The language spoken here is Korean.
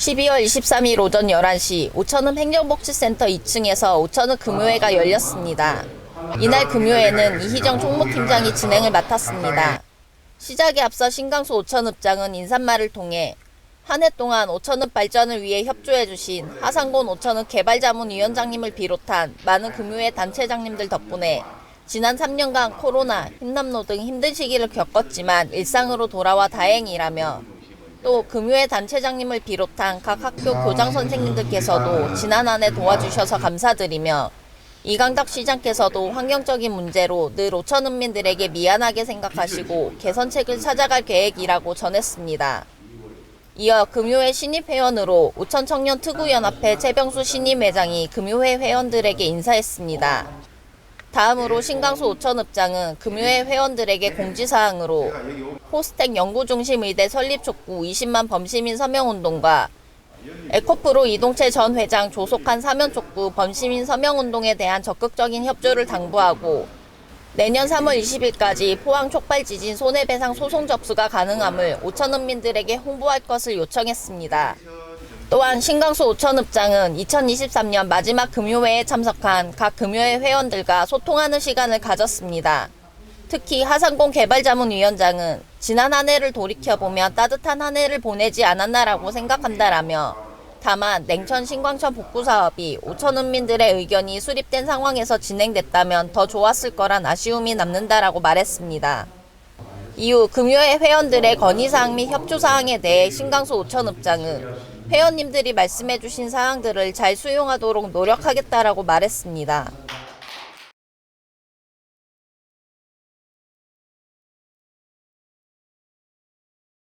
12월 23일 오전 11시 오천읍 행정복지센터 2층에서 오천읍 금요회가 열렸습니다. 이날 금요회는 이희정 총무팀장이 진행을 맡았습니다. 시작에 앞서 신강수 오천읍장은 인사말을 통해 한 해 동안 오천읍 발전을 위해 협조해 주신 하상곤 오천읍 개발자문위원장님을 비롯한 많은 금요회 단체장님들 덕분에 지난 3년간 코로나, 힘남로 등 힘든 시기를 겪었지만 일상으로 돌아와 다행이라며 또 금요회 단체장님을 비롯한 각 학교 교장 선생님들께서도 지난 한 해 도와주셔서 감사드리며 이강덕 시장께서도 환경적인 문제로 늘 오천 읍민들에게 미안하게 생각하시고 개선책을 찾아갈 계획이라고 전했습니다. 이어 금요회 신입 회원으로 오천 청년특구연합회 최병수 신임 회장이 금요회 회원들에게 인사했습니다. 다음으로 신강수 오천읍장은 금요회 회원들에게 공지사항으로 포스텍 연구중심 의대 설립 촉구 20만 범시민 서명운동과 에코프로 이동채 전 회장 조속한 사면 촉구 범시민 서명운동에 대한 적극적인 협조를 당부하고 내년 3월 20일까지 포항 촉발 지진 손해배상 소송 접수가 가능함을 오천읍민들에게 홍보할 것을 요청했습니다. 또한 신강수 오천읍장은 2023년 마지막 금요회에 참석한 각 금요회 회원들과 소통하는 시간을 가졌습니다. 특히 하상공 개발자문위원장은 지난 한 해를 돌이켜보면 따뜻한 한 해를 보내지 않았나라고 생각한다라며 다만 냉천 신광천 복구 사업이 오천읍민들의 의견이 수립된 상황에서 진행됐다면 더 좋았을 거란 아쉬움이 남는다라고 말했습니다. 이후 금요회 회원들의 건의사항 및 협조사항에 대해 신강수 오천읍장은 회원님들이 말씀해주신 사항들을 잘 수용하도록 노력하겠다라고 말했습니다.